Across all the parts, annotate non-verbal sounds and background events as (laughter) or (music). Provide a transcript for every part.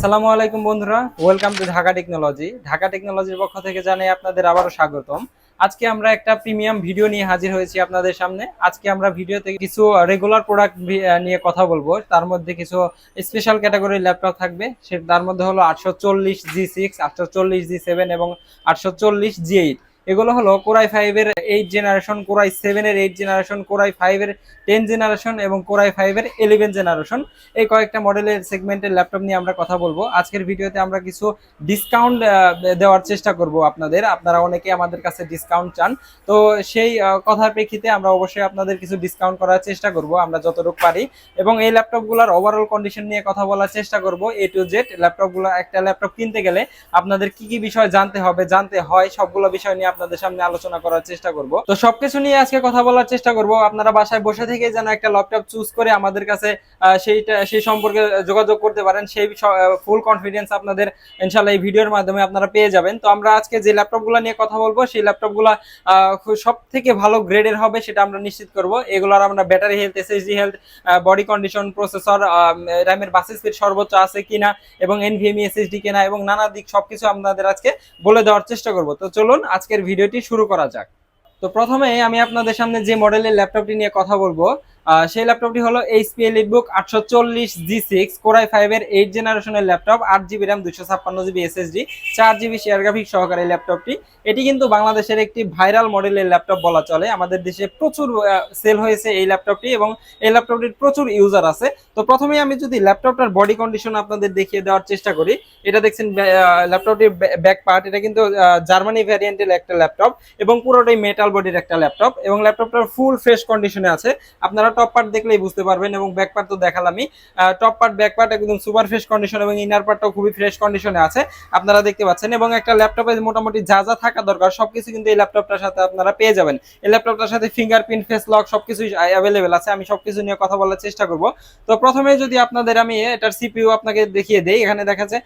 আসসালামু আলাইকুম বন্ধুরা welcome to Dhaka technology Dhaka টেকনোলজির পক্ষ থেকে জানাই আপনাদের আবারও স্বাগতম। আজকে আমরা একটা প্রিমিয়াম ভিডিও নিয়ে হাজির হয়েছি আপনাদের সামনে। আজকে আমরা ভিডিওতে কিছু রেগুলার প্রোডাক্ট নিয়ে কথা বলব। তার মধ্যে কিছু স্পেশাল ক্যাটাগরির ল্যাপটপ থাকবে। সে তার মধ্যে হলো আটশো চল্লিশ জি সিক্স আটশো চল্লিশ জি সেভেন এবং আটশো চল্লিশ জি এইট এগুলো হলো কোরাই ফাইভের এইট জেনারেশন কোরাই সেভেনের এইট জেনারেশন কোরাই ফাইভের টেন জেনারেশন এবং কোরাই ফাইভের ইলেভেন জেনারেশন এই কয়েকটা মডেলের সেগমেন্টের ল্যাপটপ নিয়ে আমরা কথা বলব। আজকের ভিডিওতে আমরা কিছু ডিসকাউন্ট দেওয়ার চেষ্টা করব আপনাদের। আপনারা অনেকে আমাদের কাছে ডিসকাউন্ট চান। তো সেই কথার প্রেক্ষিতে আমরা অবশ্যই আপনাদের কিছু ডিসকাউন্ট করার চেষ্টা করব। আমরা যতটুকু পারি। এবং এই ল্যাপটপগুলোর ওভারঅল কন্ডিশন নিয়ে কথা বলার চেষ্টা করব। এ টু জেড ল্যাপটপগুলো একটা ল্যাপটপ কিনতে গেলে আপনাদের কি কি বিষয় জানতে হবে, জানতে হয়, সবগুলো বিষয় নিয়ে আপনাদের সামনে আলোচনা করার চেষ্টা করব। তো সবকিছু নিয়ে আজকে কথা বলার চেষ্টা করব। আপনারা বাসায় বসে থেকে যেন একটা ল্যাপটপ চুজ করে আমাদের কাছে সেইটা, সেই সম্পর্কে যোগাযোগ করতে পারেন। সেই ফুল কনফিডেন্স আপনাদের ইনশাল্লাহ এই ভিডিওর মাধ্যমে আপনারা পেয়ে যাবেন। তো আমরা আজকে যে ল্যাপটপগুলো নিয়ে কথা বলব, সেই ল্যাপটপগুলো সব থেকে ভালো গ্রেডের হবে সেটা আমরা নিশ্চিত করব। এগুলোর আমরা battery health SSD health body condition processor র্যামের বাস স্পিড সর্বোচ্চ আছে কিনা এবং এনভিএমই এসএসডি কিনা এবং নানা দিক সবকিছু আপনাদের আজকে বলে দেওয়ার চেষ্টা করব। তো চলুন আজকের ভিডিওটি শুরু করা যাক। তো প্রথমে আমি আপনাদের সামনে যে মডেলের ল্যাপটপটি নিয়ে কথা বলব সেই ল্যাপটপটি হলো এইচপি এলিটবুক আটশো চল্লিশ জি সিক্স কোরাই ফাইভের এইট জেনারেশনের ল্যাপটপ আট জিবি র্যাম দুশো ছাপ্পান্ন জিবি এসএসডি চার জিবি শেয়ার গ্রাফিক সহকারে ল্যাপটপটি এটি কিন্তু বাংলাদেশের একটি ভাইরাল মডেলের ল্যাপটপ বলা চলে। আমাদের দেশে প্রচুর সেল হয়েছে এই ল্যাপটপটি এবং এই ল্যাপটপটির প্রচুর ইউজার আছে। তো প্রথমে আমি যদি ল্যাপটপটার বডি কন্ডিশন আপনাদের দেখিয়ে দেওয়ার চেষ্টা করি। এটা দেখছেন ল্যাপটপটির ব্যাক পার্ট এটা কিন্তু জার্মানি ভ্যারিয়েন্টের একটা ল্যাপটপ এবং পুরোটাই মেটাল বডির একটা ল্যাপটপ এবং ল্যাপটপটার ফুল ফ্রেশ কন্ডিশনে আছে। আপনারা টপ পার্ট দেখলেই বুঝতে পারবেন এবং ব্যাক পার্ট তো দেখালামই। টপ পার্ট ব্যাক পার্ট একদম সুপার ফ্রেশ কন্ডিশন এবং ইনার পার্টটাও খুবই ফ্রেশ কন্ডিশনে আছে। আপনারা দেখতে পাচ্ছেন এবং একটা ল্যাপটপে মোটামুটি যা যা থাকা দরকার সবকিছু কিন্তু এই ল্যাপটপটার সাথে আপনারা পেয়ে যাবেন। এই ল্যাপটপটার সাথে ফিঙ্গারপ্রিন্ট ফেস লক সবকিছুই অ্যাভেলেবেল আছে। আমি সবকিছু নিয়ে কথা বলার চেষ্টা করব। তো প্রথমে যদি আপনাদের আমি এটার সিপিইউ আপনাকে দেখিয়ে দেই, এখানে দেখা যাচ্ছে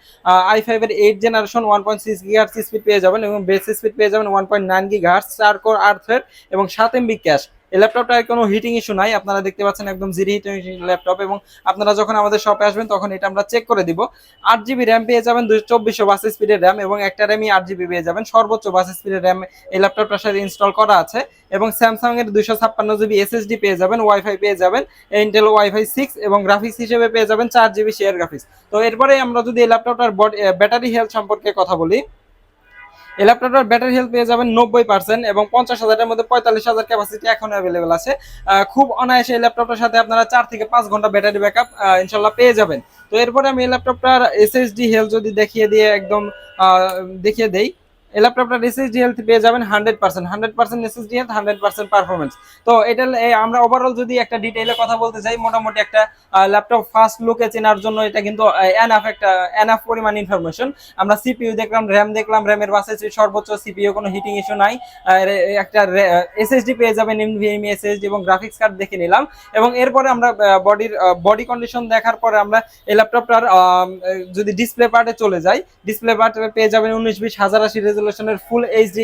আই ফাইভ এর eight generation one point six gigahertz speed পেয়ে যাবেন এবং বেস স্পিড পেয়ে যাবেন ওয়ান পয়েন্ট নাইন গিগার্স চার কোর আট থ্রেড এবং সাত এমবি ক্যাশ এই ল্যাপটপটার কোনো হিটিং ইস্যু নাই, আপনারা দেখতে পাচ্ছেন একদম জিরো হিটিং ল্যাপটপ এবং আপনারা যখন আমাদের শপে আসবেন তখন এটা আমরা চেক করে দিব। আট জিবি র্যাম পেয়ে যাবেন দুই, চব্বিশশো বাস স্পিডের র্যাম এবং একটা র্যামই আট জিবি পেয়ে যাবেন। সর্বোচ্চ বাস স্পিডের র্যাম এই ল্যাপটপটার সাথে ইনস্টল করা আছে এবং স্যামসাং এর দুইশো ছাপ্পান্ন জিবি এসএসডি পেয়ে যাবেন ওয়াইফাই পেয়ে যাবেন ইন্টেল ওয়াইফাই সিক্স এবং গ্রাফিক্স হিসেবে পেয়ে যাবেন চার জিবি শেয়ার গ্রাফিক্স তো এরপরে আমরা যদি এই ল্যাপটপটার ব্যাটারি হেলথ সম্পর্কে কথা বলি এই ল্যাপটপটার ব্যাটারি হেলথ পেয়ে যাবেন নব্বই পার্সেন্ট এবং পঞ্চাশ হাজারের মধ্যে পঁয়তাল্লিশ হাজার ক্যাপাসিটি এখন অ্যাভেলেবেল আছে। খুব অনায়াসে এই ল্যাপটপটার সাথে আপনারা চার থেকে পাঁচ ঘণ্টা ব্যাটারি ব্যাকআপ ইনশাল্লাহ পেয়ে যাবেন। তো এরপরে আমি এই ল্যাপটপটার এসএসডি হেলথ যদি দেখিয়ে দিয়ে একদম দেখিয়ে দেই এই ল্যাপটপটার এসএসডি হেলথ পেয়ে যাবেন hundred percent hundred percent SSD health hundred percent performance তো এটা আমরা ওভারঅল যদি একটা ডিটেইলে কথা বলতে চাই, মোটামুটি একটা ল্যাপটপ ফার্স্ট লুকে চেনার জন্য এটা কিন্তু একটা পরিমাণ ইনফরমেশন আমরা সিপিইউ দেখলাম র্যাম দেখলাম র্যামের সর্বোচ্চ সিপিইউ কোনো হিটিং ইস্যু নাই। একটা এসএসডি পেয়ে যাবেন এনভিএমই এসএসডি এবং গ্রাফিক্স কার্ড দেখে নিলাম। এবং এরপরে আমরা বডির বডি কন্ডিশন দেখার পরে আমরা এই ল্যাপটপটার যদি ডিসপ্লে পার্টে চলে যাই ডিসপ্লে পার্টে পেয়ে যাবেন উনিশ বিশ, হাজার আশি রেজলিউশনের ফুল এইচডি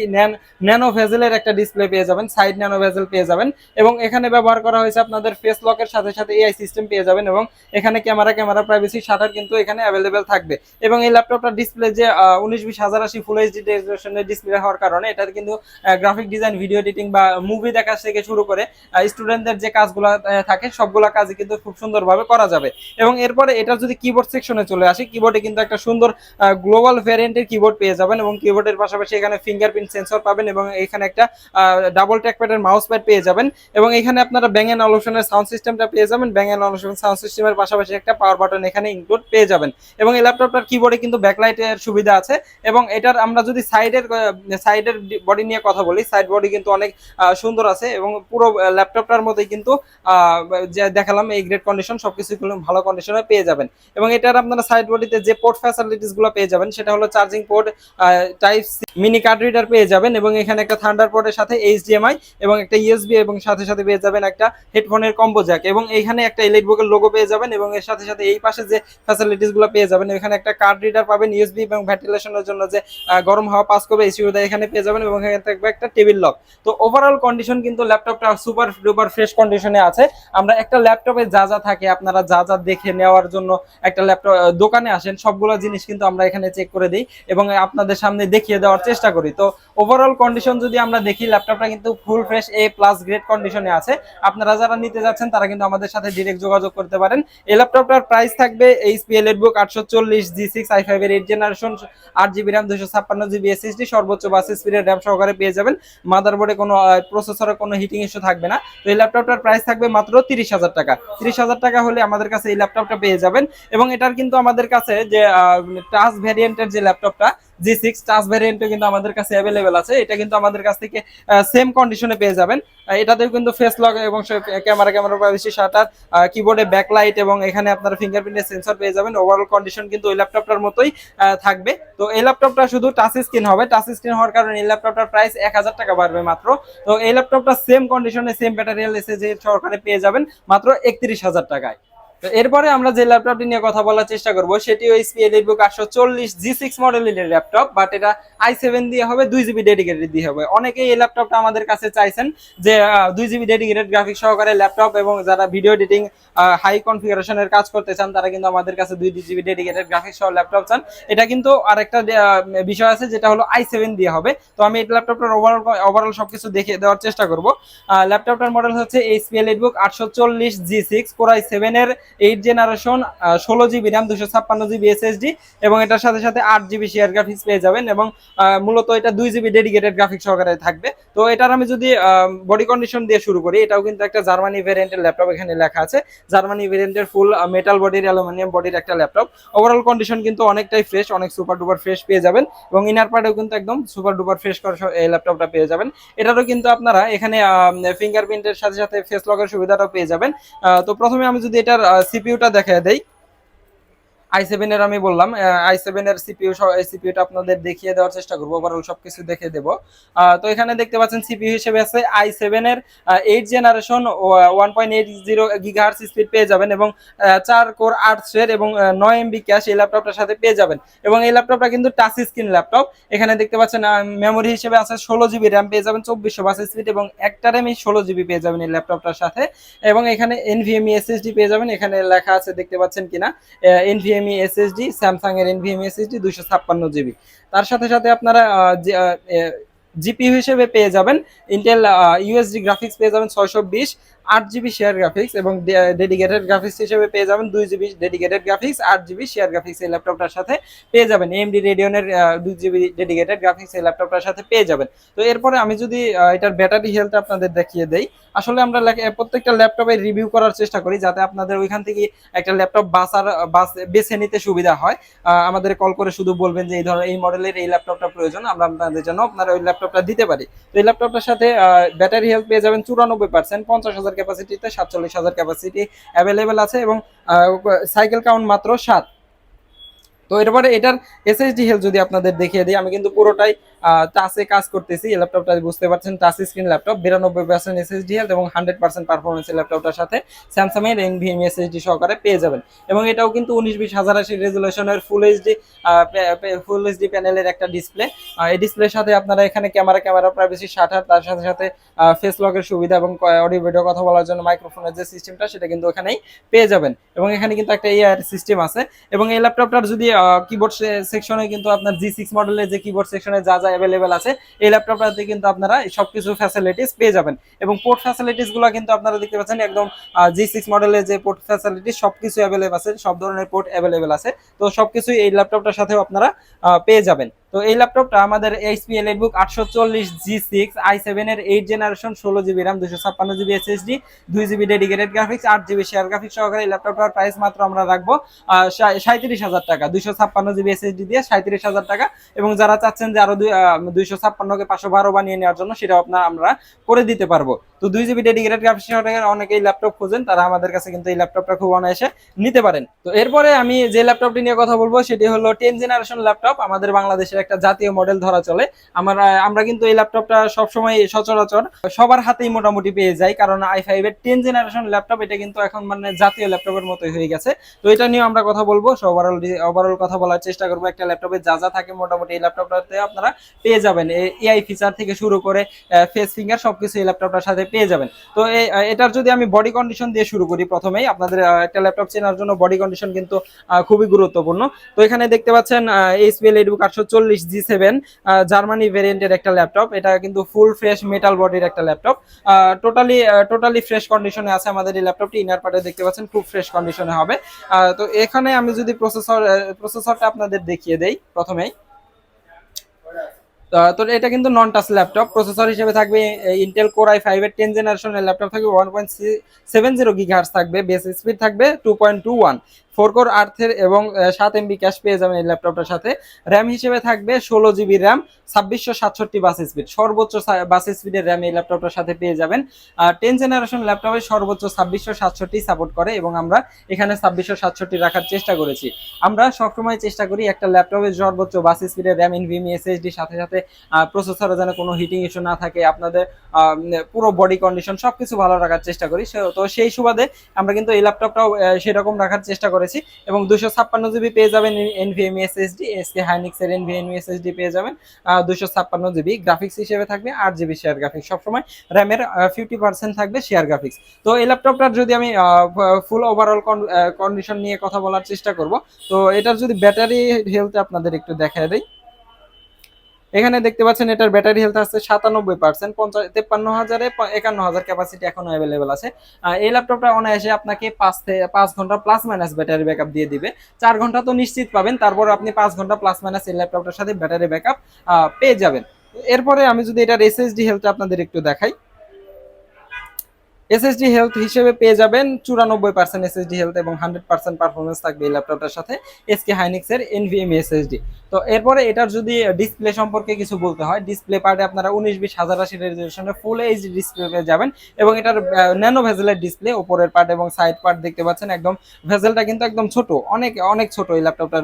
ন্যানো ভেজেলের একটা ডিসপ্লে পেয়ে যাবেন সাইড ন্যানো ভেজেল পেয়ে যাবেন এবং এখানে ব্যবহার করা হয়েছে আপনাদের ফেস লকের সাথে সাথে এআই সিস্টেম পেয়ে যাবেন এবং এখানে ক্যামেরা ক্যামেরা প্রাইভেসি শাটার কিন্তু এখানে অ্যাভেলেবেল থাকবে। এবং এই ল্যাপটপটার ডিসপ্লে যে উনিশ বিশ হাজার আশি ফুল এইচডি রেজলিউশনের ডিসপ্লে হওয়ার কারণে এটাতে কিন্তু গ্রাফিক ডিজাইন ভিডিও এডিটিং বা মুভি দেখা থেকে শুরু করে স্টুডেন্টদের যে কাজগুলো থাকে সবগুলো কাজই কিন্তু খুব সুন্দরভাবে করা যাবে। এবং এরপরে এটার যদি কিবোর্ড সেকশনে চলে আসি কিবোর্ডে কিন্তু একটা সুন্দর গ্লোবাল ভ্যারিয়েন্টের কিবোর্ড পেয়ে যাবেন এবং কিবোর্ডের পাশাপাশি এখানে ফিঙ্গারপ্রিন্ট সেন্সর পাবেন এবং এখানে একটা ডাবল ট্র্যাকপ্যাডের মাউস প্যাড পেয়ে যাবেন। এবং এখানে আপনারা ব্যাং অ্যান্ড অলুশনের সাউন্ড সিস্টেমটা পেয়ে যাবেন। ব্যাং অ্যান্ড অলুশন সাউন্ড সিস্টেমের পাশাপাশি একটা পাওয়ার বাটন এখানে ইনক্লুড পেয়ে যাবেন। এবং এই ল্যাপটপটার কিবোর্ডে কিন্তু ব্যাকলাইটের সুবিধা আছে। এবং এটার আমরা যদি সাইডের সাইডের বডি নিয়ে কথা বলি সাইড বডি কিন্তু অনেক সুন্দর আছে। এবং পুরো ল্যাপটপটার মধ্যেই কিন্তু দেখালাম এই গ্রেড কন্ডিশন সবকিছু ভালো কন্ডিশনে পেয়ে যাবেন। এবং এটার আপনারা সাইড বডিতে যে পোর্ট ফ্যাসিলিটিসগুলো পেয়ে যাবেন, সেটা হলো charging port type mini card reader পেয়ে যাবেন এবং এখানে একটা থান্ডার পোর্টের সাথে এইচডিএমআই এবং একটা ইউএসবি এবং সাথে সাথে পেয়ে যাবেন একটা হেডফোনের কম্বো জ্যাক এবং এখানে একটা ইলেকট্রিকের লোগো পেয়ে যাবেন এবং এর সাথে সাথে এই পাশে যে ফ্যাসিলিটিসগুলো পেয়ে যাবেন, এখানে একটা কার্ড রিডার পাবেন ইউএসবি এবং ভেন্টিলেশনের জন্য যে গরম হাওয়া পাস করবে, এই সুবিধা এখানে পেয়ে যাবেন এবং এখানে থাকবে একটা টেবিল লক। তো ওভারঅল কন্ডিশন কিন্তু ল্যাপটপটা সুপার ডুপার ফ্রেশ কন্ডিশনে আছে। আমরা একটা ল্যাপটপে যা যা থাকে, আপনারা যা যা দেখে নেওয়ার জন্য একটা ল্যাপটপ দোকানে আসেন, সবগুলো জিনিস কিন্তু আমরা এখানে চেক করে দিই এবং আপনাদের সামনে দেখিয়ে দেওয়ার চেষ্টা করি। তো ওভারঅল কন্ডিশন যদি আমরা দেখি ল্যাপটপটা কিন্তু full fresh A plus grade কন্ডিশনে আছে। আপনারা যারা নিতে যাচ্ছেন, তারা কিন্তু আমাদের সাথে ডিরেক্ট যোগাযোগ করতে পারেন। এই ল্যাপটপটার প্রাইস থাকবে এইচপি এলিটবুক আটশো চল্লিশ জি সিক্স আই ফাইভ এর এইট জেনারেশন আট জিবি র্যাম দুশো ছাপ্পান্ন জিবি এসএসডি সর্বোচ্চ বাস স্পিডের র্যাম সহকারে পেয়ে যাবেন। মাদারবোর্ডে কোনো প্রসেসরে কোনো হিটিং ইস্যু থাকবে না। তো এই ল্যাপটপটার প্রাইস থাকবে মাত্র তিরিশ হাজার টাকা। তিরিশ হাজার টাকা হলে আমাদের কাছে এই ল্যাপটপটা পেয়ে যাবেন। এবং এটার কিন্তু আমাদের কাছে যে টাচ ভ্যারিয়েন্টের যে ল্যাপটপটা জি সিক্স টাচ ভ্যারিয়েন্টও কিন্তু আমাদের কাছে অ্যাভেলেবেল আছে। এটা কিন্তু আমাদের কাছ থেকে সেম কন্ডিশনে পেয়ে যাবেন। এটাতেও কিন্তু ফেস লক এবং ক্যামেরা ক্যামেরা প্রাইভেসি শাটার কিবোর্ডে ব্যাকলাইট এবং এখানে আপনারা ফিঙ্গারপ্রিন্টের সেন্সর পেয়ে যাবেন। ওভারঅল কন্ডিশন কিন্তু ওই ল্যাপটপটার মতোই থাকবে। তো এই ল্যাপটপটা শুধু টাচ স্ক্রিন হবে। টাচ স্ক্রিন হওয়ার কারণে এই ল্যাপটপটার প্রাইস এক হাজার টাকা বাড়বে মাত্র। তো এই ল্যাপটপটা সেম কন্ডিশনে সেম ব্যাটারিয়াল এসএসডি সহকারে পেয়ে যাবেন মাত্র একত্রিশ হাজার টাকায়। তো এরপরে আমরা যে ল্যাপটপটি নিয়ে কথা বলার চেষ্টা করব, সেটি এইচপি এলিটবুক আটশো চল্লিশ জি সিক্স মডেলের ল্যাপটপ বাট এটা আই সেভেন দিয়ে হবে, দুই জিবি ডেডিকেটেড দিয়ে হবে। অনেকেই এই ল্যাপটপটা আমাদের কাছে চাইছেন যে দুই জিবি ডেডিকেটেড গ্রাফিক সহকারে ল্যাপটপ এবং যারা ভিডিও এডিটিং হাই কনফিগারেশনের কাজ করতে চান, তারা কিন্তু আমাদের কাছে দুই জিবি ডেডিকেটেড গ্রাফিক সহ ল্যাপটপ চান। এটা কিন্তু আরেকটা বিষয় আছে, যেটা হলো আই সেভেন দিয়ে হবে। তো আমি এই ল্যাপটপটার ওভারঅল ওভারঅল সবকিছু দেখে দেওয়ার চেষ্টা করব। ল্যাপটপটার মডেল হচ্ছে এইচপি এলিটবুক আটশো চল্লিশ G six core i seven এর এইট জেনারেশন ষোলো জিবি র্যাম দুশো ছাপ্পান্ন জিবি এসএসডি এবং এটার সাথে সাথে আট জিবি শেয়ার গ্রাফিক্স পেয়ে যাবেন এবং মূলত এটা দুই জিবি ডেডিকেটেড গ্রাফিক্স সহকারে থাকবে। তো এটার আমি যদি বডি কন্ডিশন দিয়ে শুরু করি, এটাও কিন্তু একটা জার্মানি ভেরিয়েন্টের ল্যাপটপ এখানে লেখা আছে। জার্মানি ভেরিয়েন্টের ফুল মেটাল বডির অ্যালুমিনিয়াম বডির একটা ল্যাপটপ ওভারঅল কন্ডিশন কিন্তু অনেকটাই ফ্রেশ অনেক সুপার ডুপার ফ্রেশ পেয়ে যাবেন এবং ইনার পার্টেও কিন্তু একদম সুপার ডুপার ফ্রেশ করা এই ল্যাপটপটা পেয়ে যাবেন। এটারও কিন্তু আপনারা এখানে ফিঙ্গারপ্রিন্টের সাথে সাথে ফেস লকের সুবিধাটাও পেয়ে যাবেন। তো প্রথমে আমি যদি এটার সিপিইউটা দেখা দেই। আই সেভেন এর আমি বললাম আই সেভেন এর সিপিইউ সিপিইউটা আপনাদের দেখিয়ে দেওয়ার চেষ্টা করব ওভারঅল সবকিছু দেখিয়ে দেবো। তো এখানে দেখতে পাচ্ছেন সিপিউ হিসেবে আছে আই সেভেন এর eight generation one point eight zero gigahertz speed পেয়ে যাবেন এবং চার কোর আট থ্রেড এবং নয় এমবি ক্যাশ এই ল্যাপটপটার সাথে পেয়ে যাবেন। এবং এই ল্যাপটপটা কিন্তু টাচ স্ক্রিন ল্যাপটপ এখানে দেখতে পাচ্ছেন মেমোরি হিসেবে আছে ষোলো জিবি র্যাম পেয়ে যাবেন, চব্বিশশো বাস স্পিড এবং একটা র্যামই ষোলো জিবি পেয়ে যাবেন এই ল্যাপটপটার সাথে। এবং এখানে এনভিএমই এসএসডি পেয়ে যাবেন, এখানে লেখা আছে, দেখতে পাচ্ছেন কিনা এনভিএমই এসএসডি স্যামসাং এর এনভিএমই এসএসডি দুশো ছাপ্পান্ন জিবি তার সাথে সাথে আপনারা জিপি হিসেবে পেয়ে যাবেন। ইন্টেল ইউএসডি গ্রাফিক্স পেয়ে যাবেন ছয়শো বিশ। আট জিবি শেয়ার গ্রাফিক্স এবং ডেডিকেটেড গ্রাফিক্স হিসেবে পেয়ে যাবেন দুই জিবি ডেডিকেটেড গ্রাফিক্স আট জিবি শেয়ার গ্রাফিক্স এই ল্যাপটপটার সাথে পেয়ে যাবেন। এমডি রেডিয়নের দুই জিবি ডেডিকেটেড গ্রাফিক্স এই ল্যাপটপটার সাথে পেয়ে যাবেন। তো এরপরে আমি যদি এটার ব্যাটারি হেলথ আপনাদের দেখিয়ে দেই, আসলে আমরা প্রত্যেকটা ল্যাপটপে রিভিউ করার চেষ্টা করি যাতে আপনাদের ওইখান থেকে একটা ল্যাপটপ বাসার বাস বেছে নিতে সুবিধা হয়। আমাদের কল করে শুধু বলবেন যে এই ধরনের, এই মডেলের এই ল্যাপটপটা প্রয়োজন, আমরা আপনাদের জন্য আপনারা ওই ল্যাপটপটা দিতে পারি। তো এই ল্যাপটপটার সাথে ব্যাটারি হেলথ পেয়ে যাবেন চুরানব্বই পার্সেন্ট পঞ্চাশ হাজার ক্যাপাসিটিতে, সাতচল্লিশ হাজার ক্যাপাসিটি অ্যাভেলেবেল আছে এবং সাইকেল কাউন্ট মাত্র সাত। তো এরপরে এটার এসএসডি হেলথ যদি আপনাদের দেখিয়ে দিই, আমি কিন্তু পুরোটাই টাচে কাজ করতেছি, এই ল্যাপটপটা বুঝতে পারছেন টাচ স্ক্রিন ল্যাপটপ বিরানব্বই পার্সেন্ট এসএসডি হেলথ এবং হান্ড্রেড পার্সেন্ট পারফরমেন্স ল্যাপটপটার সাথে স্যামসাং এর এনভিএম এসএসডি সহকারে পেয়ে যাবেন। এবং এটাও কিন্তু উনিশ বিশ হাজার আশি রেজুলেশনের ফুল এইচডি ফুল এইচডি প্যানেলের একটা ডিসপ্লে এই ডিসপ্লের সাথে আপনারা এখানে ক্যামেরা ক্যামেরা প্রাইভেসি শাটার তার সাথে সাথে ফেস লকের সুবিধা এবং অডিও ভিডিও কথা বলার জন্য মাইক্রোফোনের যে সিস্টেমটা সেটা কিন্তু ওখানেই পেয়ে যাবেন। এবং এখানে কিন্তু একটা এআই সিস্টেম আছে। এবং এই ল্যাপটপটার যদি কিবোর্ড সেকশনে কিন্তু আপনার জি সিক্স মডেলের যে কিবোর্ড সেকশনে যা যা অ্যাভেলেবেল আছে। এই ল্যাপটপটাতে কিন্তু আপনারা সবকিছু ফ্যাসিলিটিস পেয়ে যাবেন। এবং পোর্ট ফ্যাসিলিটিসগুলো কিন্তু আপনারা দেখতে পাচ্ছেন একদম জি সিক্স মডেলের যে পোর্ট ফ্যাসিলিটিস সবকিছু অ্যাভেলেবেল আছে, সব ধরনের পোর্ট অ্যাভেলেবেল আছে। তো সব কিছুই এই ল্যাপটপটার সাথেও আপনারা পেয়ে যাবেন। তো এই ল্যাপটপটা আমাদের এইচপি এলিটবুক আটশো চল্লিশ জি সিক্স আই সেভেন এর এইট জেনারেশন ষোলো জিবি র্যাম দুশো ছাপ্পান্ন জিবি এসএসডি দুই জিবি ডেডিকেটেড গ্রাফিক্স আট জিবি শেয়ার গ্রাফিক্স সহকারে এই ল্যাপটপটার প্রাইস মাত্র আমরা রাখব সাঁত্রিশ হাজার টাকা, দুইশো ছাপ্পান্ন জিবি এসএসডি দিয়ে সাঁত্রিশ হাজার টাকা। এবং যারা চাচ্ছেন যে আরও দুইশো ছাপ্পান্নকে পাঁচশো বারো বানিয়ে নেওয়ার জন্য, সেটাও আপনার আমরা করে দিতে পারব। তো দুই জিবি ডেডিকেটেড গ্রাফিক্স সহকারে অনেকেই ল্যাপটপ খোঁজেন, তারা আমাদের কাছে কিন্তু এই ল্যাপটপটা খুব অনায়াসে নিতে পারেন। তো এরপরে আমি যে ল্যাপটপটি নিয়ে কথা বলব, সেটি হলো টেন জেনারেশন ল্যাপটপ আমাদের বাংলাদেশের একটা জাতীয় মডেল ধরা চলে। আমরা আমরা কিন্তু এই ল্যাপটপটা সবসময় সচরাচর সবার হাতেই মোটামুটি পেয়ে যাই, কারণ আই ফাইভ এর টেন জেনারেশন ল্যাপটপ এটা কিন্তু এখন মানে জাতীয় ল্যাপটপের মতোই হয়ে গেছে। তো এটা নিয়ে আমরা কথা বলব। ওভারঅল ওভারঅল কথা বলার চেষ্টা করব। একটা ল্যাপটপে যা যা থাকে মোটামুটি এই ল্যাপটপটাতে আপনারা পেয়ে যাবেন। এআই ফিচার থেকে শুরু করে ফেস ফিঙ্গার সবকিছু এই ল্যাপটপটার সাথে পেয়ে যাবেন। তো এটার যদি আমি বডি কন্ডিশন দিয়ে শুরু করি প্রথমেই, আপনাদের একটা ল্যাপটপ চেনার জন্য বডি কন্ডিশন কিন্তু খুবই গুরুত্বপূর্ণ। তো এখানে দেখতে পাচ্ছেন এইচপিএল এডুক আটশো চল্লিশ জি সেভেন জার্মানি ভেরিয়েন্টের একটা ল্যাপটপ এটা কিন্তু ফুল ফ্রেশ মেটাল বডির একটা ল্যাপটপ টোটালি টোটালি ফ্রেশ কন্ডিশনে আছে আমাদের এই ল্যাপটপটি ইনার পার্টে দেখতে পাচ্ছেন, খুব ফ্রেশ কন্ডিশনে হবে। তো এখানে আমি যদি প্রসেসর প্রসেসরটা আপনাদের দেখিয়ে দেই প্রথমেই। তো এটা কিন্তু নন টাচ ল্যাপটপ প্রসেসর হিসেবে থাকবে ইন্টেল কোর আই ফাইভ এর টেন জেনারেশনের ল্যাপটপ থাকবে one point seven zero gigahertz থাকবে বেস স্পিড থাকবে two point two one four core আর্থের এবং সাত এমবি ক্যাশ পেয়ে যাবেন এই ল্যাপটপটার সাথে। র্যাম হিসেবে থাকবে ষোলো জিবি র্যাম ছাব্বিশশো সাতষট্টি বাস স্পিড সর্বোচ্চ বাস স্পিডের র্যাম এই ল্যাপটপটার সাথে পেয়ে যাবেন। টেন জেনারেশন ল্যাপটপে সর্বোচ্চ ছাব্বিশশো সাতষট্টি সাপোর্ট করে এবং আমরা এখানে ছাব্বিশশো সাতষট্টি রাখার চেষ্টা করেছি। আমরা সবসময় চেষ্টা করি একটা ল্যাপটপে সর্বোচ্চ বাস স্পিডের র্যাম ইনভিএমি এসএসডি সাথে সাথে প্রসেসরে যেন কোনো হিটিং ইস্যু না থাকে, আপনাদের পুরো বডি কন্ডিশন সবকিছু ভালো রাখার চেষ্টা করি। তো সেই সুবাদে আমরা কিন্তু এই ল্যাপটপটাও সেরকম রাখার চেষ্টা করেছি এবং দুশো ছাপ্পান্ন জিবি পেয়ে যাবেন এনভিএমই এসএসডি এসকে হাইনিক্সের এনভিএমই এসএসডি পেয়ে যাবেন। দুশো ছাপ্পান্ন জিবি গ্রাফিক্স হিসেবে থাকবে, আট জিবি শেয়ার গ্রাফিক্স সবসময় র্যামের ফিফটি পার্সেন্ট থাকবে শেয়ার গ্রাফিক্স তো এই ল্যাপটপটার যদি আমি ফুল ওভারঅল কন্ডিশন নিয়ে কথা বলার চেষ্টা করব, তো এটার যদি ব্যাটারি হেলথ আপনাদের একটু দেখা দেই। এখানে দেখতে পাচ্ছেন এটার ব্যাটারি হেলথ আছে সাতানব্বই পার্সেন্ট পঞ্চাশ, তেপ্পান্ন হাজারে একান্ন হাজার ক্যাপাসিটি এখন অ্যাভেলেবেল আছে। এই ল্যাপটপটা অনায়াসে আপনাকে পাঁচ থেকে পাঁচ ঘণ্টা প্লাস মাইনাস ব্যাটারি ব্যাকআপ দিয়ে দিবে। চার ঘণ্টা তো নিশ্চিত পাবেন, তারপর আপনি পাঁচ ঘণ্টা প্লাস মাইনাস এই ল্যাপটপটার সাথে ব্যাটারি ব্যাকআপ পেয়ে যাবেন। এরপরে আমি যদি এটার এসএসডি হেলথটা আপনাদের একটু দেখাই। এসএসডি হেলথ হিসেবে পেয়ে যাবেন চুরানব্বই পার্সেন্ট এসএসডি হেলথ এবং হান্ড্রেড পার্সেন্ট পারফরমেন্স থাকবে এই ল্যাপটপটার সাথে এসকে হাইনিক্সের এনভিএমই এসএসডি। তো এরপরে এটার যদি ডিসপ্লে সম্পর্কে কিছু বলতে হয় ডিসপ্লে পার্টে আপনারা উনিশ বিশ হাজার আশি রেজলিউশনে ফুল এইচ ডিসপ্লে পেয়ে যাবেন এবং এটার ন্যানো ভেজেলের ডিসপ্লে উপরের পার্ট এবং সাইড পার্ট দেখতে পাচ্ছেন একদম ভেজেলটা কিন্তু একদম ছোট, অনেক অনেক ছোট এই ল্যাপটপটার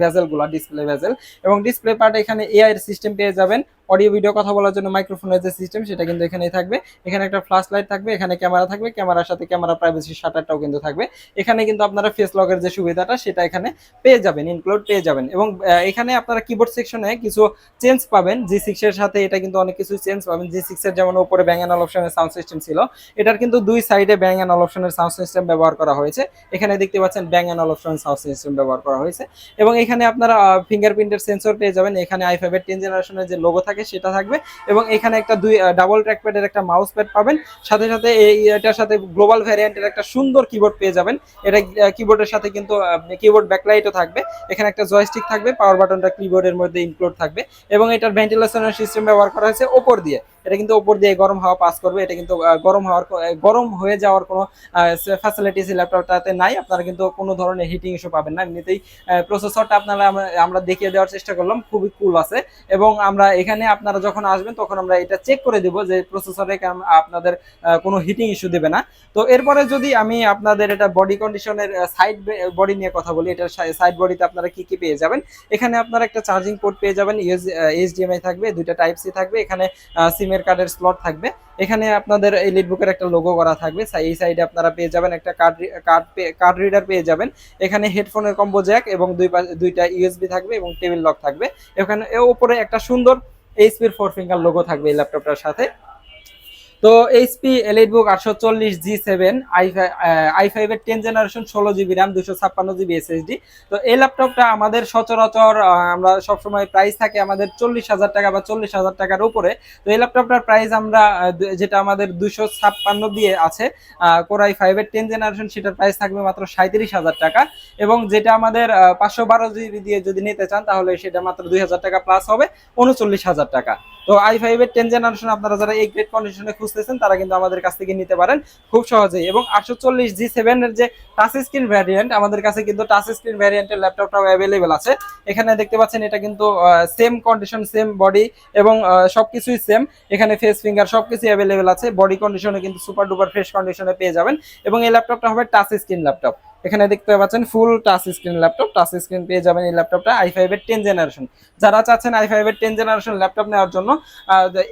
ভেজেলগুলো ডিসপ্লে ভেজেল এবং ডিসপ্লে পার্টে এখানে এআই সিস্টেম পেয়ে যাবেন অডিও ভিডিও কথা বলার জন্য মাইক্রোফোনের যে সিস্টেম, সেটা কিন্তু এখানেই থাকবে। এখানে একটা ফ্ল্যাশ লাইট থাকবে, এখানে ক্যামেরা থাকবে, ক্যামেরার সাথে ক্যামেরা প্রাইভেসি শাটারটাও কিন্তু থাকবে। এখানে কিন্তু আপনারা ফেস লকের যে সুবিধাটা, সেটা এখানে পেয়ে যাবেন ইনক্লুড পেয়ে যাবেন। এবং এখানে আপনারা কিবোর্ড সেকশনে কিছু চেঞ্জ পাবেন। জি সিক্স এর সাথে এটা কিন্তু অনেক কিছু চেঞ্জ পাবেন। জি সিক্স এর যেমন উপরে ব্যাং অ্যান্ড অপশনের সাউন্ড সিস্টেম ছিল, এটার কিন্তু দুই সাইডে ব্যাং অ্যান্ড অপশনের সাউন্ড সিস্টেম ব্যবহার করা হয়েছে। এখানে দেখতে পাচ্ছেন ব্যাং অ্যান্ড অপশনের সাউন্ড সিস্টেম ব্যবহার করা হয়েছে। এবং এখানে আপনারা ফিঙ্গারপ্রিন্টের সেন্সর পেয়ে যাবেন। এখানে আই ফাইভের টেন জেনারেশনের যে লোগো থাকে সেটা থাকবে। এবং এখানে একটা দুই ডাবল ট্র্যাকপ্যাডের একটা মাউস প্যাড পাবেন। সাথে সাথে এই, এটার সাথে গ্লোবাল ভ্যারিয়েন্টের একটা সুন্দর কিবোর্ড পেয়ে যাবেন। এটা কিবোর্ডের সাথে কিন্তু কিবোর্ড ব্যাকলাইটও থাকবে। এখানে একটা জয়স্টিক থাকবে পাওয়ার বাটনটা কিবোর্ডের মধ্যে ইনক্লুড থাকবে। এবং এটার ভেন্টিলেশনের সিস্টেম ব্যবহার করা হয়েছে ওপর দিয়ে। এটা কিন্তু ওপর দিয়ে গরম হাওয়া পাস করবে। এটা কিন্তু গরম হওয়ার গরম হয়ে যাওয়ার কোনো ফ্যাসিলিটিস ল্যাপটপটাতে নাই। আপনারা কিন্তু কোনো ধরনের হিটিং ইস্যু পাবেন না। এমনিতেই প্রসেসরটা আপনারা আমরা- দেখিয়ে দেওয়ার চেষ্টা করলাম। খুবই কুল আছে। এবং আমরা এখানে আপনারা যখন আসবেন, তখন আমরা এটা চেক করে দিব যে প্রসেসরে আপনাদের কোনো হিটিং ইস্যু দেবে না। তো এরপরে যদি আমি আপনাদের এটা বডি কন্ডিশনের সাইড বডি নিয়ে কথা বলি, এটার সাইড বডিতে আপনারা কি কি পেয়ে যাবেন? এখানে আপনারা একটা চার্জিং পোর্ট পেয়ে যাবেন। এইচডিএমআই থাকবে, দুইটা টাইপ সি থাকবে। এখানে সিমের কার্ডের স্লট থাকবে। এখানে আপনাদের এই লিটবুকের একটা লোগো করা থাকবে। এই সাইডে আপনারা পেয়ে যাবেন একটা কার্ড কার্ড কার্ড রিডার পেয়ে যাবেন। এখানে হেডফোনের কম্বো জ্যাক এবং দুই দুইটা ইউএসবি থাকবে এবং টেবিল লক থাকবে। এখানে ওপরে একটা সুন্দর এইচপির ফোর ফিঙ্গার লোগো থাকবে এই ল্যাপটপটার সাথে। তো এইচপি এলইড বুক আটশো চল্লিশ জি সেভেন আই আই ফাইভের টেন জেনারেশন ষোলো জিবি র্যাম দুশো ছাপ্পান্ন জিবি এসএসডি তো এই ল্যাপটপটা আমাদের সচরাচর আমরা সবসময় প্রাইস থাকে আমাদের চল্লিশ হাজার টাকা বা চল্লিশ হাজার টাকার উপরে। তো এই ল্যাপটপটার প্রাইস আমরা যেটা আমাদের দুশো ছাপ্পান্ন দিয়ে আছে কোরাই ফাইভের টেন জেনারেশন সেটার প্রাইস থাকবে মাত্র সাঁত্রিশ হাজার টাকা। এবং যেটা আমাদের পাঁচশো বারো জিবি দিয়ে যদি নিতে চান তাহলে সেটা মাত্র দুই হাজার টাকা প্লাস হবে, উনচল্লিশ হাজার টাকা। তো আই ফাইভের টেন জেনারেশন আপনারা যারা এই গ্রেড কন্ডিশনে খুঁজতেছেন তারা কিন্তু আমাদের কাছ থেকে নিতে পারেন খুব সহজেই। এবং আটশো চল্লিশ জি সেভেনের যে টাচ স্ক্রিন ভ্যারিয়েন্ট আমাদের কাছে কিন্তু টাচ স্ক্রিন ভ্যারিয়েন্টের ল্যাপটপটাও অ্যাভেলেবেল আছে। এখানে দেখতে পাচ্ছেন এটা কিন্তু সেম কন্ডিশন সেম বডি এবং আহ, সবকিছুই সেম এখানে ফেস ফিঙ্গার সবকিছু অ্যাভেলেবেল আছে। বডি কন্ডিশনে কিন্তু সুপার ডুপার ফ্রেশ কন্ডিশনে পেয়ে যাবেন। এবং এই ল্যাপটপটা হবে টাচ স্ক্রিন ল্যাপটপ এখানে দেখতে পাচ্ছেন full touch screen laptop touch screen পেয়ে যাবেন এই ল্যাপটপটা আই ফাইভ এর টেন জেনারেশন যারা চাচ্ছেন আই ফাইভ এর টেন জেনারেশন ল্যাপটপ নেওয়ার জন্য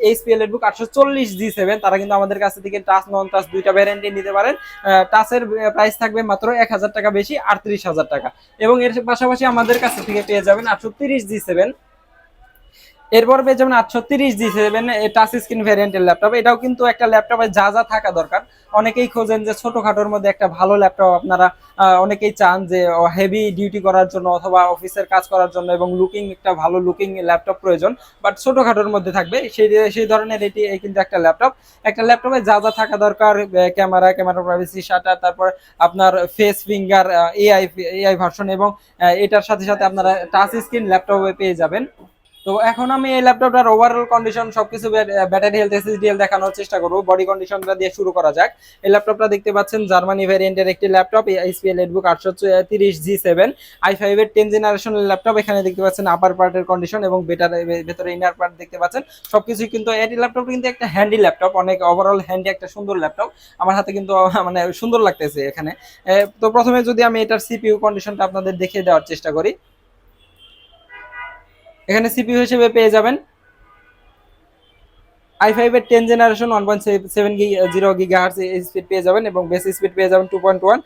এইচপি এলএড বুক আটশো চল্লিশ জি সেভেন তারা কিন্তু আমাদের কাছ থেকে টাচ নন টাচ দুইটা ভ্যারিয়েন্টে নিতে পারেন। টাচের প্রাইস থাকবে মাত্র এক হাজার টাকা, বেশি আটত্রিশ হাজার টাকা। এবং এর পাশাপাশি আমাদের কাছ থেকে পেয়ে যাবেন আটশো তিরিশ জি সেভেন এরপর পেয়ে যাবেন আটশো তিরিশ জি সেভেন টাচ স্ক্রিন ভ্যারিয়েন্টের ল্যাপটপ এটাও কিন্তু একটা ল্যাপটপে যা যা থাকা দরকার। অনেকেই খোঁজেন যে ছোটখাটোর মধ্যে একটা ভালো ল্যাপটপ আপনারা অনেকেই চান যে হেভি ডিউটি করার জন্য অথবা অফিসের কাজ করার জন্য এবং লুকিং একটা ভালো লুকিং ল্যাপটপ প্রয়োজন। বাট ছোটখাটোর মধ্যে থাকবে। সেই সেই ধরনের এটি কিন্তু একটা ল্যাপটপ একটা ল্যাপটপে যা যা থাকা দরকার ক্যামেরা ক্যামেরা প্রাইভেসি শাটার তারপর আপনার face finger AI AI version এবং এটার সাথে সাথে আপনারা টাচ স্ক্রিন ল্যাপটপে পেয়ে যাবেন। তো এখন আমি এই ল্যাপটপটার ওভারঅল কন্ডিশন সবকিছু ব্যাটারি হেলথ এসএসডিএল দেখানোর চেষ্টা করব। বডি কন্ডিশনটা দিয়ে শুরু করা যাক। এই ল্যাপটপটা দেখতে পাচ্ছেন জার্মানি ভ্যারিয়েন্টের একটি ল্যাপটপ এইচপি এলএডবুক আটশো তিরিশ জি সেভেন আই ফাইভ এর টেন জেনারেশনের ল্যাপটপ এখানে দেখতে পাচ্ছেন আপার পার্টের কন্ডিশন এবং বেটার ভেতরে ইনার পার্ট দেখতে পাচ্ছেন। সবকিছুই কিন্তু এই ল্যাপটপ কিন্তু একটা হ্যান্ডি ল্যাপটপ অনেক ওভারঅল হ্যান্ডি একটা সুন্দর ল্যাপটপ আমার হাতে কিন্তু (laughs) মানে সুন্দর লাগতেছে এখানে। তো প্রথমে যদি আমি এটার সিপিইউ কন্ডিশনটা আপনাদের দেখিয়ে দেওয়ার চেষ্টা করি। এখানে সিপিইউ হিসেবে পেয়ে যাবেন। আই ফাইভ এর ten generation one point seven zero gigahertz speed পেয়ে যাবেন এবং বেস স্পিড পেয়ে যাবেন টু পয়েন্ট ওয়ান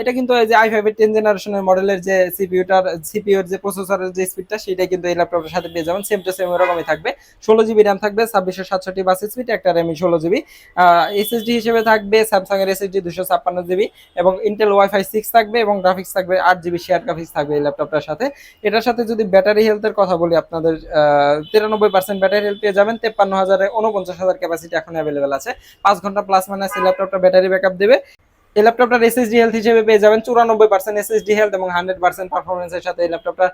এটা কিন্তু যে আই ফাইভ এর টেন জেনারেশনের মডেলের যে সিপিইউটার সিপিইউর যে প্রসেসরের যে স্পিডটা সেটা কিন্তু এই ল্যাপটপের সাথে পেয়ে যাবেন। সেম টু সেম এরকমই থাকবে। ষোলো জিবি র্যাম থাকবে, ছাব্বিশশো সাতষট্টি বাস স্পিড একটা র্যামি ষোলো জিবি এসএসডি হিসেবে থাকবে স্যামসাং এর এসএসডি দুশো ছাপ্পান্ন জিবি এবং ইন্টেল ওয়াইফাই সিক্স থাকবে এবং গ্রাফিক্স থাকবে, আট জিবি শেয়ার গ্রাফিক্স থাকবে এই ল্যাপটপটার সাথে। এটার সাথে যদি ব্যাটারি হেলথের কথা বলি, আপনাদের তিরানব্বই পার্সেন্ট ব্যাটারি হেলথ পেয়ে যাবেন, তেপ্পান্ন হাজারে উনপঞ্চাশ হাজার ক্যাপাসিটি এখন অ্যাভেলেবেল আছে। পাঁচ ঘণ্টা প্লাস মাইনাস ল্যাপটপটা ব্যাটারি ব্যাকআপ দেবে। এই ল্যাপটপটার এসএসডি হেলথ হিসেবে পেয়ে যাবেন চুরানব্বই পার্সেন্ট এসএসডি হেলথ এবং হান্ড্রেড পার্সেন্ট পারফরমেন্সের সাথে এই ল্যাপটপটা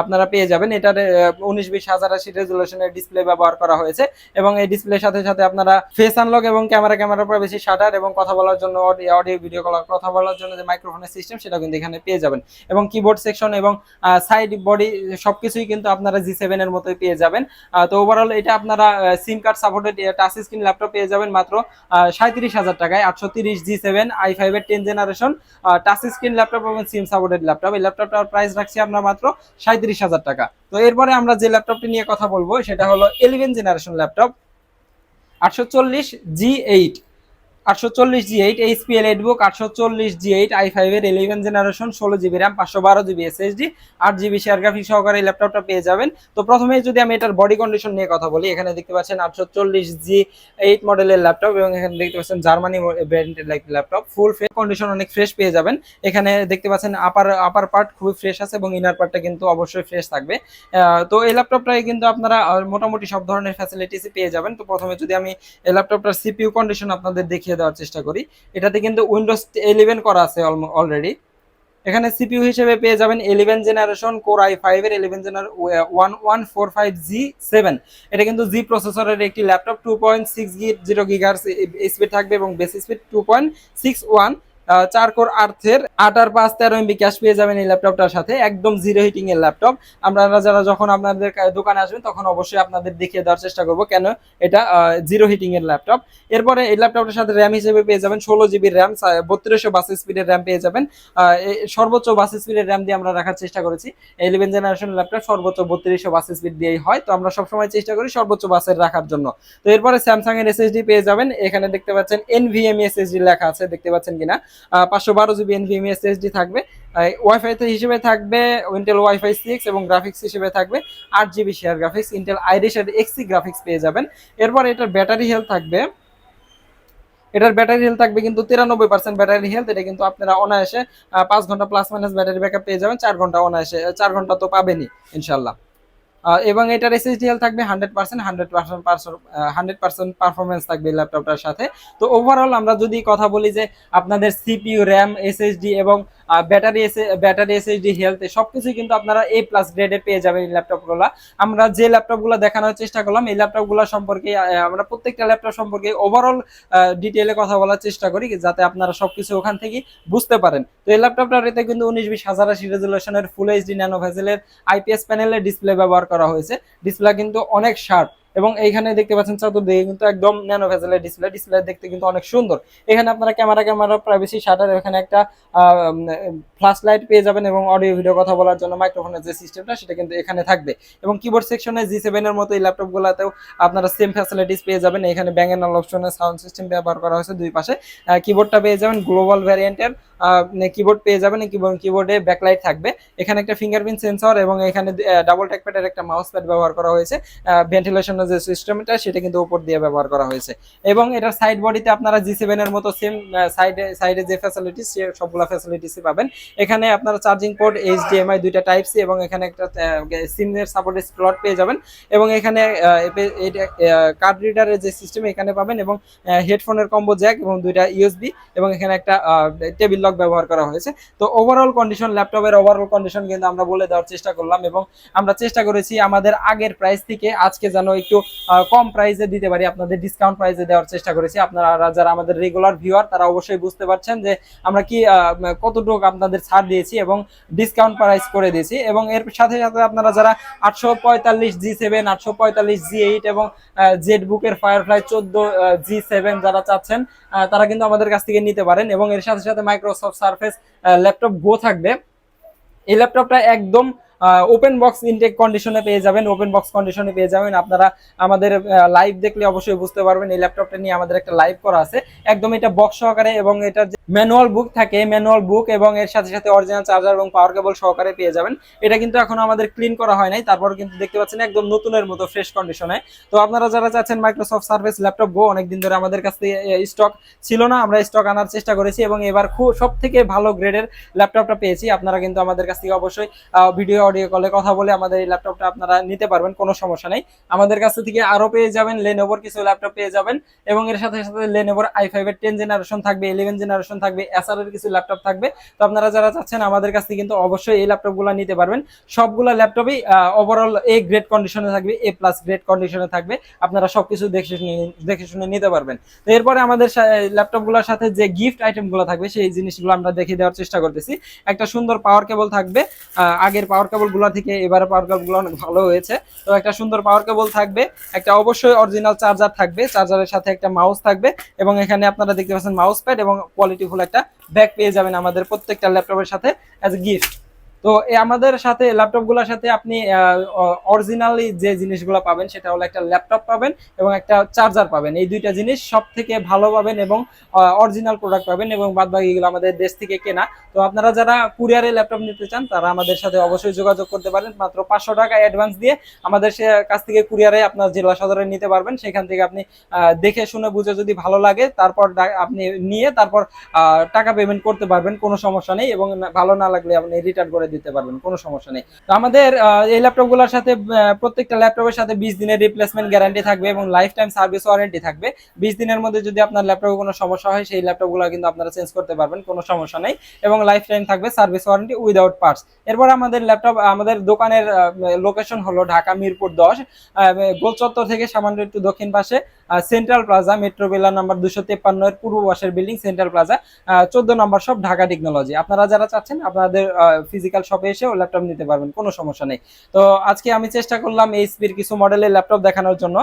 আপনারা পেয়ে যাবেন। এটার উনিশ বিশ হাজার আশি রেজুলেশনের ডিসপ্লে ব্যবহার করা হয়েছে এবং এই ডিসপ্লের সাথে সাথে আপনারা ফেস আনলক এবং ক্যামেরা ক্যামেরার পর বেশি শাটার এবং কথা বলার জন্য অডিও ভিডিও কল কথা বলার জন্য যে মাইক্রোফোনের সিস্টেম সেটা কিন্তু এখানে পেয়ে যাবেন। এবং কিবোর্ড সেকশন এবং সাইড বডি সবকিছুই কিন্তু আপনারা জি সেভেন এর মতোই পেয়ে যাবেন। তো ওভারঅল এটা আপনারা SIM card supported touch screen laptop পেয়ে যাবেন মাত্র সাঁত্রিশ হাজার টাকায়, আটশো তিরিশ জি সেভেন আই ফাইভ এর ten generation touch screen laptop এবং সিম সাপোর্টেড ল্যাপটপ এই ল্যাপটপটার প্রাইস রাখছি আমরা মাত্র সাঁত্রিশ হাজার টাকা। তো এরপরে আমরা যে ল্যাপটপটি নিয়ে কথা বলব, সেটা হলো ইলেভেন জেনারেশন ল্যাপটপ আটশো চল্লিশ জি এইট আটশো চল্লিশ G eight HP L eight আটশো চল্লিশ জি এইট আই ফাইভ এর ইলেভেন জেনারেশন ষোলো জিবি র্যাম পাঁচশো বারো জিবি এসএসডি আট জিবি শেয়ার গ্রাফিক সহকারে ল্যাপটপটা পেয়ে যাবেন। তো প্রথমে যদি আমি এটার বডি কন্ডিশন নিয়ে কথা বলি, এখানে দেখতে পাচ্ছেন আটশো চল্লিশ জি এইট মডেলের ল্যাপটপ এবং এখানে দেখতে পাচ্ছেন জার্মানি ব্র্যান্ডের ল্যাপটপ ফুল ফ্রেশ কন্ডিশন অনেক ফ্রেশ পেয়ে যাবেন। এখানে দেখতে পাচ্ছেন আপার আপার পার্ট খুবই ফ্রেশ আছে এবং ইনার পার্টটা কিন্তু অবশ্যই ফ্রেশ থাকবে। তো এই ল্যাপটপটাই কিন্তু আপনারা মোটামুটি সব ধরনের ফ্যাসিলিটিস পেয়ে যাবেন। তো প্রথমে যদি আমি এই ল্যাপটপটার সিপিইউ কন্ডিশন আপনাদের দেখিয়ে দেওয়ার চেষ্টা করি। এটাতে কিন্তু উইন্ডোজ ইলেভেন করা আছে অলরেডি এখানে সিপিউ হিসেবে পেয়ে যাবেন eleven generation core i five এর eleven gen one one four five G seven এটা কিন্তু জি প্রসেসরের একটি laptop two point six zero গিগার speed থাকবে এবং base speed two point six one চার কোর আর্থের আট আর পাঁচ তেরো এমবি ক্যাশ পেয়ে যাবেন এই ল্যাপটপটার সাথে, একদম জিরো হিটিং এর ল্যাপটপ আপনারা যারা যখন আপনাদের দোকানে আসবেন, তখন অবশ্যই আপনাদের দেখিয়ে দেওয়ার চেষ্টা করব কেন এটা জিরো হিটিং এর ল্যাপটপ এরপরে এই ল্যাপটপটার সাথে র্যাম হিসেবে পেয়ে যাবেন ষোলো জিবি র্যাম বত্রিশশো বাস স্পিডের র্যাম পেয়ে যাবেন। সর্বোচ্চ বাস স্পিডের র্যাম দিয়ে আমরা রাখার চেষ্টা করেছি। ইলেভেন জেনারেশন ল্যাপটপ সর্বোচ্চ বত্রিশশো বাস স্পিড দিয়েই হয়, তো আমরা সবসময় চেষ্টা করি সর্বোচ্চ বাসের রাখার জন্য। তো এরপরে স্যামসাং এর এসএসডি পেয়ে যাবেন, এখানে দেখতে পাচ্ছেন এনভিএমই এসএসডি লেখা আছে, দেখতে পাচ্ছেন কিনা। পাঁচশো বারো জিবি এনভিএমই এসএসডি থাকবে। ওয়াইফাই হিসেবে থাকবে ইন্টেল ওয়াইফাই সিক্স এবং গ্রাফিক্স হিসেবে থাকবে আট GB share graphics Intel Iris এর এক্সি গ্রাফিক্স পেয়ে যাবেন। এরপর এটার ব্যাটারি হেলথ থাকবে। এটার ব্যাটারি হেলথ থাকবে কিন্তু তিরানব্বই পার্সেন্ট ব্যাটারি হেলথ এটা কিন্তু আপনারা অনায়াসে পাঁচ ঘণ্টা প্লাস মাইনাস ব্যাটারি ব্যাকআপ পেয়ে যাবেন, চার ঘণ্টা অনায়াসে, চার ঘণ্টা তো পাবেনই, ইনশাল্লাহ। এবং এটার এসএসডিএল থাকবে hundred percent hundred percent hundred percent performance থাকবে ল্যাপটপটার সাথে। তো ওভারঅল আমরা যদি কথা বলি যে আপনাদের সিপিউ র্যাম এসএসডি এবং ব্যাটারি এসে ব্যাটারি এসএসডি হেলথ, সবকিছুই কিন্তু আপনারা এ প্লাস গ্রেডে পেয়ে যাবেন এই ল্যাপটপগুলো। আমরা যে ল্যাপটপগুলো দেখানোর চেষ্টা করলাম, এই ল্যাপটপগুলো সম্পর্কে আমরা প্রত্যেকটা ল্যাপটপ সম্পর্কে ওভারঅল ডিটেলে কথা বলার চেষ্টা করি, যাতে আপনারা সবকিছু ওখান থেকে বুঝতে পারেন। তো এই ল্যাপটপটার এতে কিন্তু উনিশ, বিশ, হাজার আশি রেজুলেশনের ফুল এইচডি ন্যানো ভেজেলের আইপিএস প্যানেলের ডিসপ্লে ব্যবহার করা হয়েছে। ডিসপ্লে কিন্তু অনেক শার্প এবং এইখানে দেখতে পাচ্ছেন চতুর্দিকে কিন্তু একদম ন্যানো ভেজেলের ডিসপ্লে ডিসপ্লে দেখতে কিন্তু অনেক সুন্দর। এখানে আপনারা ক্যামেরা ক্যামেরা প্রাইভেসি শাটার এখানে একটা ফ্ল্যাশ লাইট পেয়ে যাবেন এবং অডিও ভিডিও কথা বলার জন্য মাইক্রোফোনের যে সিস্টেমটা সেটা কিন্তু এখানে থাকবে। এবং কিবোর্ড সেকশনে জি সেভেনের মতো এই ল্যাপটপগুলোতেও আপনারা সেম ফ্যাসিলিটিস পেয়ে যাবেন। এখানে ব্যাঙ্গেনাল অপশনের সাউন্ড সিস্টেম ব্যবহার করা হয়েছে দুই পাশে। কিবোর্ডটা পেয়ে যাবেন গ্লোবাল ভ্যারিয়েন্টের কিবোর্ড পেয়ে যাবেন কিবোর্ডে ব্যাকলাইট থাকবে। এখানে একটা ফিঙ্গারপ্রিন্ট সেন্সর এবং এখানে ডাবল ট্যাকপ্যাডের একটা মাউস প্যাড ব্যবহার করা হয়েছে। ভেন্টিলেশনের যে সিস্টেমটা সেটা কিন্তু উপর দিয়ে ব্যবহার করা হয়েছে। এবং এটার সাইড বডিতে আপনারা জি সেভেনের মতো সেম সাইডে সাইডে যে ফ্যাসিলিটিস সে সবগুলো ফ্যাসিলিটিসই পাবেন। এখানে আপনারা চার্জিং পোর্ট এইচডিএমআই দুইটা টাইপ সি এবং এখানে একটা সিমের সাপোর্টেড স্লট পেয়ে যাবেন। এবং এখানে কার্ড রিডারের যে সিস্টেম এখানে পাবেন এবং হেডফোনের কম্বো জ্যাক এবং দুইটা ইউএসবি এবং এখানে একটা টেবিল লক ব্যবহার করা হয়েছে। তো ওভারঅল কন্ডিশন ল্যাপটপের ওভারঅল কন্ডিশন কিন্তু আমরা বলে দেওয়ার চেষ্টা করলাম এবং আমরা চেষ্টা করেছি আমাদের আগের প্রাইস থেকে আজকে যেন একটু কম প্রাইসে দিতে পারি, আপনাদের ডিসকাউন্ট প্রাইসে দেওয়ার চেষ্টা করেছি। আপনারা যারা আমাদের রেগুলার ভিউয়ার তারা অবশ্যই বুঝতে পারছেন যে আমরা কি কতটুকু আপনাদের ছাড় দিয়েছি এবং ডিসকাউন্ট প্রাইস করে দিয়েছি এবং এর সাথে সাথে আপনারা যারা আটশো পঁয়তাল্লিশ জি সেভেন আটশো পঁয়তাল্লিশ জি এইট এবং জেড বুকের ফায়ারফ্লাই চোদ্দ জি সেভেন যারা চাচ্ছেন তারা কিন্তু আমাদের কাছ থেকে নিতে পারেন এবং এর সাথে সাথে মাইক্রোসফট সার্ফেস ল্যাপটপ গো থাকবে। এই ল্যাপটপটা একদম ওপেন বক্স ইনটেক কন্ডিশনে পেয়ে যাবেন ওপেন বক্স কন্ডিশনে পেয়ে যাবেন। আপনারা আমাদের লাইভ দেখলে অবশ্যই বুঝতে পারবেন, এই ল্যাপটপটা নিয়ে আমাদের একটা লাইভ করা আছে। একদম এটা বক্স সহকারে এবং এটা ম্যানুয়াল বুক থাকে ম্যানুয়াল বুক এবং এর সাথে সাথে অরিজিনাল চার্জার এবং পাওয়ার কেবল সহকারে পেয়ে যাবেন। এটা কিন্তু এখন আমাদের ক্লিন করা হয় নাই তারপর কিন্তু দেখতে পাচ্ছেন একদম নতুনের মতো ফ্রেশ কন্ডিশনে তো আপনারা যারা চাচ্ছেন মাইক্রোসফট সার্ভিস ল্যাপটপ গো, অনেকদিন ধরে আমাদের কাছ স্টক ছিল না, আমরা স্টক আনার চেষ্টা করেছি এবং এবার খুব সব থেকে ভালো গ্রেডের ল্যাপটপটা পেয়েছি। আপনারা কিন্তু আমাদের কাছ থেকে অবশ্যই ভিডিও অডিও কলে কথা বলে আমাদের এই ল্যাপটপটা আপনারা নিতে পারবেন, কোনো সমস্যা নেই। আমাদের কাছ থেকে আরও পেয়ে যাবেন লেনোভোর কিছু ল্যাপটপ পেয়ে যাবেন এবং এর সাথে সাথে লেনোভোর আই ফাইভ এর টেন জেনারেশন থাকবে ইলেভেন জেনারেশন থাকবে এর কিছু ল্যাপটপ থাকবে। তো আপনারা যারা চাচ্ছেন আমাদের কাছ থেকে কিন্তু অবশ্যই এই ল্যাপটপগুলো নিতে পারবেন। সবগুলো ল্যাপটপই ওভারঅল এ গ্রেড কন্ডিশনে থাকবে এ প্লাস গ্রেড কন্ডিশনে থাকবে। আপনারা সবকিছু দেখে শুনে দেখে শুনে নিতে পারবেন। তো এরপরে আমাদের ল্যাপটপগুলোর সাথে যে গিফট আইটেমগুলো থাকবে, সেই জিনিসগুলো আমরা দেখে দেওয়ার চেষ্টা করতেছি। একটা সুন্দর পাওয়ার কেবল থাকবে আগের পাওয়ার কেবলগুলো থেকে এবারে পাওয়ার কেবলগুলো অনেক ভালো হয়েছে। তো একটা সুন্দর পাওয়ার কেবল থাকবে, একটা অবশ্যই অরিজিনাল চার্জার থাকবে চার্জারের সাথে একটা মাউস থাকবে এবং এখানে আপনারা দেখতে পাচ্ছেন মাউস প্যাড এবং কোয়ালিটিফুল একটা ব্যাগ পেয়ে যাবেন আমাদের প্রত্যেকটা ল্যাপটপের সাথে অ্যাজ গিফট তো আমাদের সাথে ল্যাপটপগুলোর সাথে আপনি অরিজিনালি যে জিনিসগুলো পাবেন সেটা হলো একটা ল্যাপটপ পাবেন এবং একটা চার্জার পাবেন। এই দুইটা জিনিস সব থেকে ভালো পাবেন এবং অরিজিনাল প্রোডাক্ট পাবেন এবং বাদ বাকিগুলো আমাদের দেশ থেকে কেনা। তো আপনারা যারা কুরিয়ারে ল্যাপটপ নিতে চান, তারা আমাদের সাথে অবশ্যই যোগাযোগ করতে পারেন। মাত্র পাঁচশো টাকা অ্যাডভান্স দিয়ে আমাদের সে কাছ থেকে কুরিয়ারে আপনার জেলা সদরে নিতে পারবেন। সেখান থেকে আপনি দেখে শুনে বুঝে যদি ভালো লাগে, তারপর আপনি নিয়ে তারপর টাকা পেমেন্ট করতে পারবেন, কোনো সমস্যা নেই এবং ভালো না লাগলে আপনি রিটার্ন করে দিতে পারবেন, কোনো সমস্যা নেই। তো আমাদের এই ল্যাপটপগুলোর সাথে প্রত্যেকটা ল্যাপটপের সাথে বিশ দিনের রিপ্লেসমেন্ট গ্যারান্টি থাকবে এবং লাইফ টাইম সার্ভিস ওয়ারেন্টি থাকবে। বিশ দিনের মধ্যে যদি আপনার ল্যাপটপে কোনো সমস্যা হয়, সেই ল্যাপটপগুলো কিন্তু আপনারা চেঞ্জ করতে পারবেন, কোনো সমস্যা নেই। এবং লাইফ টাইম থাকবে সার্ভিস ওয়ারেন্টি উইদাউট পার্টস এরপর আমাদের ল্যাপটপ, আমাদের দোকানের লোকেশন হলো ঢাকা মিরপুর দশ গোল চত্বর থেকে সামান্য একটু দক্ষিণ পাশে। সেন্ট্রাল প্লাজা মেট্রো বেলা নাম্বার দুশো তেপ্পান্ন এর পূর্ব পাশের বিল্ডিং সেন্ট্রাল প্লাজা চোদ্দ নম্বর শপ ঢাকা টেকনোলজি আপনারা যারা চাচ্ছেন, আপনাদের ফিজিক্যাল শপে এসেও ল্যাপটপ নিতে পারবেন, কোনো সমস্যা নেই। তো আজকে আমি চেষ্টা করলাম এইচপির কিছু মডেলের ল্যাপটপ দেখানোর জন্য।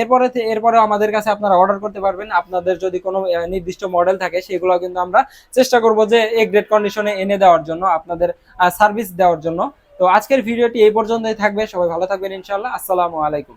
এরপরে এরপরেও আমাদের কাছে আপনারা অর্ডার করতে পারবেন। আপনাদের যদি কোনো নির্দিষ্ট মডেল থাকে সেগুলো কিন্তু আমরা চেষ্টা করব যে এ গ্রেড কন্ডিশনে এনে দেওয়ার জন্য, আপনাদের সার্ভিস দেওয়ার জন্য। তো আজকের ভিডিওটি এই পর্যন্তই থাকবে। সবাই ভালো থাকবেন ইনশাল্লাহ আসসালামু আলাইকুম।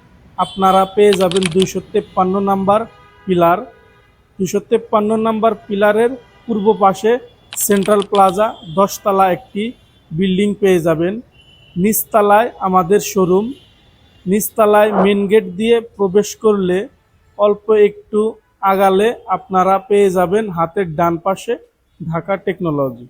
আপনারা পেয়ে যাবেন দুইশো তেপ্পান্ন নাম্বার পিলার। দুইশো তেপ্পান্ন নাম্বার পিলারের পূর্ব পাশে সেন্ট্রাল প্লাজা, দশতলা একটি বিল্ডিং পেয়ে যাবেন। নিচতলায় আমাদের শোরুম। নিচতলায় মেন গেট দিয়ে প্রবেশ করলে অল্প একটু আগালে আপনারা পেয়ে যাবেন হাতের ডান পাশে ঢাকা টেকনোলজি।